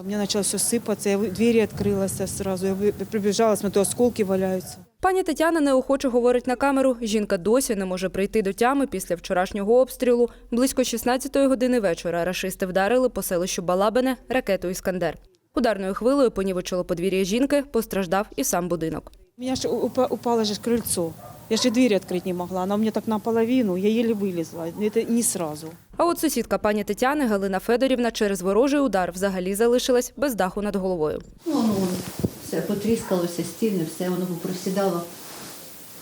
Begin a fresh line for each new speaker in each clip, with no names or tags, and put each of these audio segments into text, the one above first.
У меня началось все сыпаться, я вы- двери открылась сразу, я вы- прибежала, смотрю, осколки валяются.
Пані Тетяна неохоче говорить на камеру. Жінка досі не може прийти до тями після вчорашнього обстрілу. Близько 16-ї години вечора рашисти вдарили по селищу Балабине ракету «Іскандер». Ударною хвилею понівечило подвір'я жінки, постраждав і сам будинок.
У меня же упа- упало же ж крыльцо. Я же и двери открыть не могла, она у меня так наполовину, я еле вылезла, это не сразу.
А от сусідка пані Тетяни Галина Федорівна через ворожий удар взагалі залишилась без даху над головою.
Ну, воно воно все потріскалося, стіни, все воно попросідало,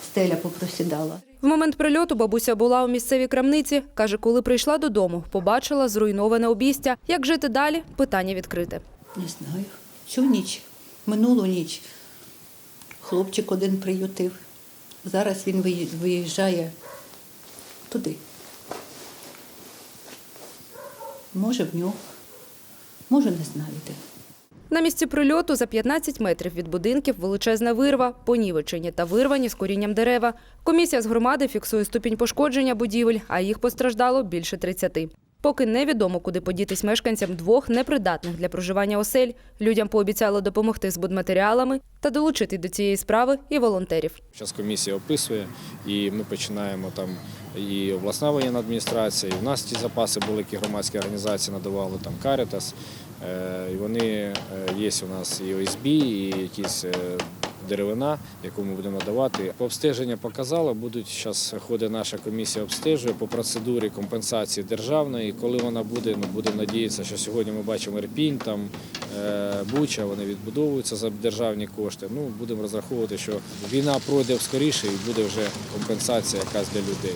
стеля попросідала.
В момент прильоту бабуся була у місцевій крамниці. Каже, коли прийшла додому, побачила зруйноване обійстя. Як жити далі? Питання відкрите.
Не знаю. Цю ніч, минулу ніч, хлопчик один приютив. Зараз він виїжджає туди. Може в нього, може не знаю.
На місці прильоту за 15 метрів від будинків величезна вирва, понівечені та вирвані з корінням дерева. Комісія з громади фіксує ступінь пошкодження будівель, а їх постраждало більше 30. Поки невідомо, куди подітись мешканцям двох непридатних для проживання осель, людям пообіцяли допомогти з будматеріалами та долучити до цієї справи і волонтерів.
Зараз комісія описує, і ми починаємо там і обласна воєнна адміністрація, і в нас ті запаси були, які громадські організації надавали, там Карітас. Е, І вони е, є у нас і ОСБ, і якісь е, деревина, яку ми будемо давати. Обстеження показало, будуть зараз ходить наша комісія обстежує по процедурі компенсації державної. Коли вона буде, ну будемо надіятися, що сьогодні ми бачимо Ірпінь, там е, Буча, вони відбудовуються за державні кошти. Ну будемо розраховувати, що війна пройде скоріше і буде вже компенсація якась для людей.